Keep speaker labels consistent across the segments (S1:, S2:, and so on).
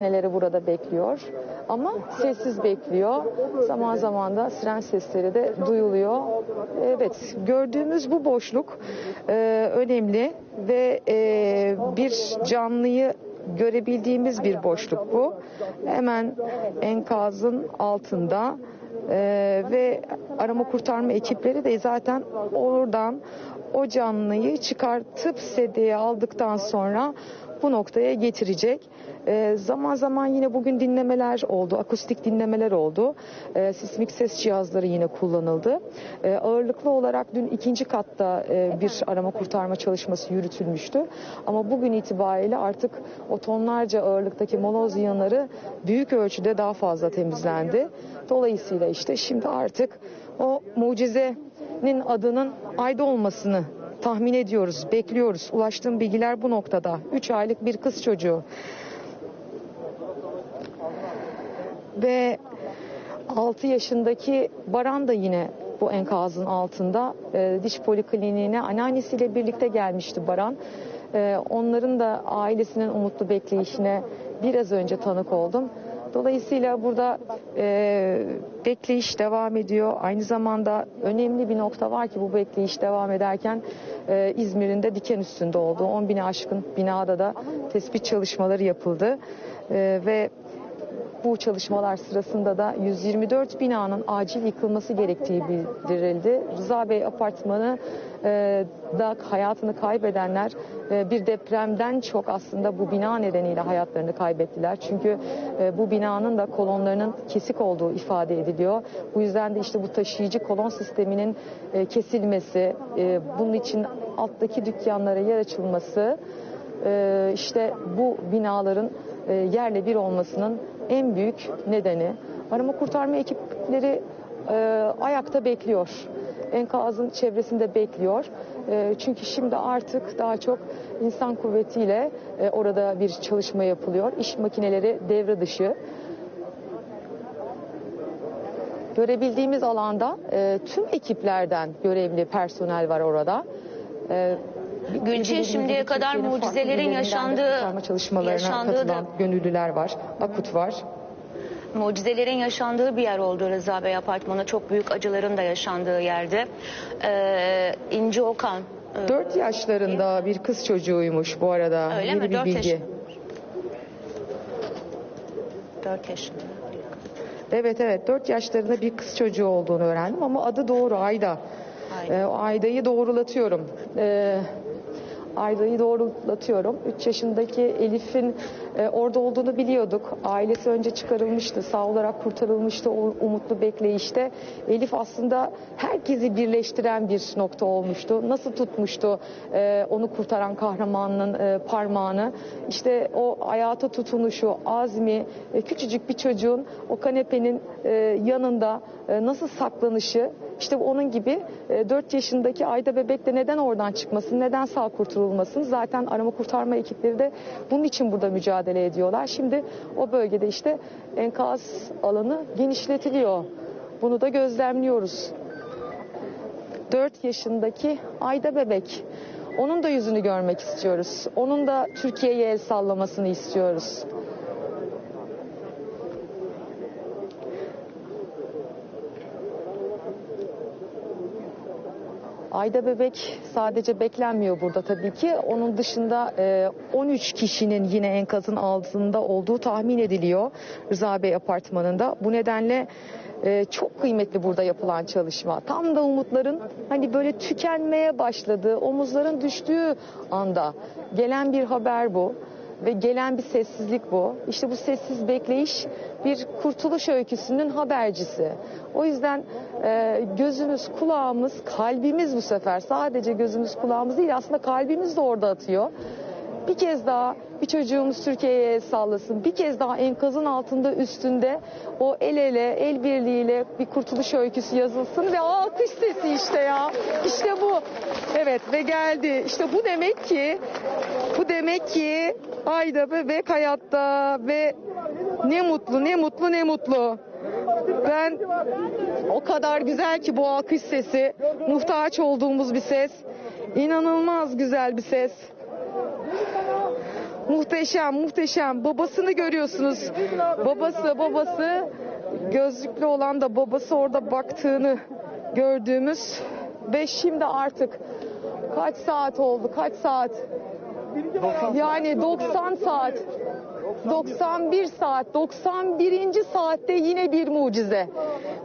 S1: Neleri burada bekliyor ama sessiz bekliyor. Zaman zaman da siren sesleri de duyuluyor. Evet gördüğümüz bu boşluk e, önemli ve e, bir canlıyı görebildiğimiz bir boşluk bu. Hemen enkazın altında e, ve arama kurtarma ekipleri de zaten oradan o canlıyı çıkartıp sedyeye aldıktan sonra bu noktaya getirecek. Ee, zaman zaman yine bugün dinlemeler oldu, akustik dinlemeler oldu. Ee, sismik ses cihazları yine kullanıldı. Ee, ağırlıklı olarak dün ikinci katta e, bir arama kurtarma çalışması yürütülmüştü. Ama bugün itibariyle artık o tonlarca ağırlıktaki moloz yığınları büyük ölçüde daha fazla temizlendi. Dolayısıyla işte şimdi artık o mucizenin adının ayda olmasını tahmin ediyoruz, bekliyoruz. Ulaştığım bilgiler bu noktada. 3 aylık bir kız çocuğu. Ve 6 yaşındaki Baran da yine bu enkazın altında e, diş polikliniğine anneannesiyle birlikte gelmişti Baran. E, onların da ailesinin umutlu bekleyişine biraz önce tanık oldum. Dolayısıyla burada e, bekleyiş devam ediyor. Aynı zamanda önemli bir nokta var ki bu bekleyiş devam ederken e, İzmir'in de diken üstünde olduğu 10 bine aşkın binada da tespit çalışmaları yapıldı. E, ve bu çalışmalar sırasında da 124 binanın acil yıkılması gerektiği bildirildi. Rıza Bey apartmanı e, da hayatını kaybedenler e, bir depremden çok aslında bu bina nedeniyle hayatlarını kaybettiler. Çünkü e, bu binanın da kolonlarının kesik olduğu ifade ediliyor. Bu yüzden de işte bu taşıyıcı kolon sisteminin e, kesilmesi, e, bunun için alttaki dükkanlara yer açılması, e, işte bu binaların e, yerle bir olmasının en büyük nedeni. Arama kurtarma ekipleri e, ayakta bekliyor. Enkazın çevresinde bekliyor. E, çünkü şimdi artık daha çok insan kuvvetiyle e, orada bir çalışma yapılıyor. İş makineleri devre dışı. Görebildiğimiz alanda e, tüm ekiplerden görevli personel var orada. E,
S2: Gülçin şimdiye kadar mucizelerin yaşandığı yaşandığı da
S1: gönüllüler var. Akut var.
S2: mucizelerin yaşandığı bir yer oldu Rıza Bey apartmanı. Çok büyük acıların da yaşandığı yerde. Ee, İnci Okan. e,
S1: 4 yaşlarında bir kız çocuğuymuş bu arada.
S2: Öyle
S1: Yeni
S2: mi?
S1: bir
S2: Dört
S1: bilgi.
S2: yaşında. 4 yaşında.
S1: Evet evet 4 yaşlarında bir kız çocuğu olduğunu öğrendim ama adı doğru Ayda.
S2: Ayda.
S1: Ee, o Ayda'yı doğrulatıyorum. Ee, Ayda'yı doğrulatıyorum. 3 yaşındaki Elif'in e, orada olduğunu biliyorduk. Ailesi önce çıkarılmıştı. Sağ olarak kurtarılmıştı o umutlu bekleyişte. Elif aslında herkesi birleştiren bir nokta olmuştu. Nasıl tutmuştu e, onu kurtaran kahramanın e, parmağını. İşte o hayata tutunuşu, azmi, e, küçücük bir çocuğun o kanepenin e, yanında e, nasıl saklanışı işte onun gibi 4 yaşındaki Ayda bebek de neden oradan çıkmasın, neden sağ kurtulmasın? Zaten arama kurtarma ekipleri de bunun için burada mücadele ediyorlar. Şimdi o bölgede işte enkaz alanı genişletiliyor. Bunu da gözlemliyoruz. 4 yaşındaki Ayda bebek. Onun da yüzünü görmek istiyoruz. Onun da Türkiye'ye el sallamasını istiyoruz. Ayda bebek sadece beklenmiyor burada tabii ki. Onun dışında e, 13 kişinin yine enkazın altında olduğu tahmin ediliyor Rıza Bey apartmanında. Bu nedenle e, çok kıymetli burada yapılan çalışma. Tam da umutların hani böyle tükenmeye başladığı, omuzların düştüğü anda gelen bir haber bu ve gelen bir sessizlik bu. İşte bu sessiz bekleyiş bir kurtuluş öyküsünün habercisi. O yüzden e, gözümüz, kulağımız, kalbimiz bu sefer sadece gözümüz, kulağımız değil aslında kalbimiz de orada atıyor. Bir kez daha bir çocuğumuz Türkiye'ye sallasın. Bir kez daha enkazın altında üstünde o el ele, el birliğiyle bir kurtuluş öyküsü yazılsın ve alkış sesi işte ya. İşte bu. Evet ve geldi. İşte bu demek ki bu demek ki Ayda bebek hayatta ve ne mutlu ne mutlu ne mutlu. Ben o kadar güzel ki bu alkış sesi. Muhtaç olduğumuz bir ses. İnanılmaz güzel bir ses. Muhteşem, muhteşem. Babasını görüyorsunuz. Babası, babası. Gözlüklü olan da babası orada baktığını gördüğümüz. Ve şimdi artık kaç saat oldu? Kaç saat? Yani 90 saat. 91 saat, 91. saatte yine bir mucize.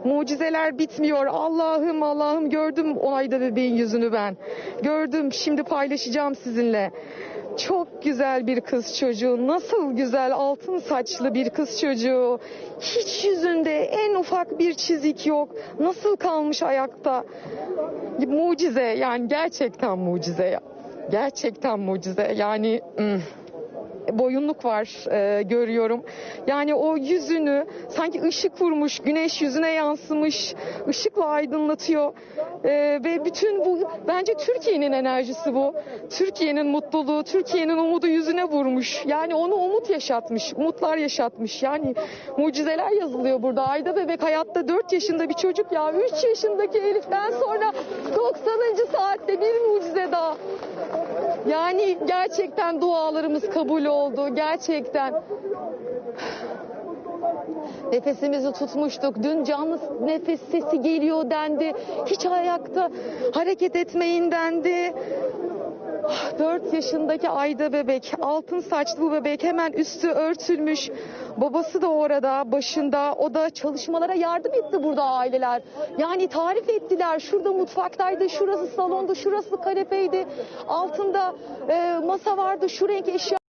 S1: Mucizeler bitmiyor. Allah'ım Allah'ım gördüm o ayda bebeğin yüzünü ben. Gördüm şimdi paylaşacağım sizinle. Çok güzel bir kız çocuğu. Nasıl güzel altın saçlı bir kız çocuğu. Hiç yüzünde en ufak bir çizik yok. Nasıl kalmış ayakta? Mucize yani gerçekten mucize ya. Gerçekten mucize. Yani boyunluk var e, görüyorum. Yani o yüzünü sanki ışık vurmuş, güneş yüzüne yansımış, ışıkla aydınlatıyor. E, ve bütün bu bence Türkiye'nin enerjisi bu. Türkiye'nin mutluluğu, Türkiye'nin umudu yüzüne vurmuş. Yani onu umut yaşatmış, umutlar yaşatmış. Yani mucizeler yazılıyor burada. Ayda bebek hayatta 4 yaşında bir çocuk ya. 3 yaşındaki Elif'ten sonra 90. saatte bir mucize daha. Yani gerçekten dualarımız kabul oldu. Gerçekten. Nefesimizi tutmuştuk. Dün canlı nefes sesi geliyor dendi. Hiç ayakta hareket etmeyin dendi. 4 yaşındaki Ayda bebek, altın saçlı bu bebek hemen üstü örtülmüş. Babası da orada başında. O da çalışmalara yardım etti burada aileler. Yani tarif ettiler. Şurada mutfaktaydı, şurası salondu, şurası kanepeydi. Altında e, masa vardı, şu renk eşya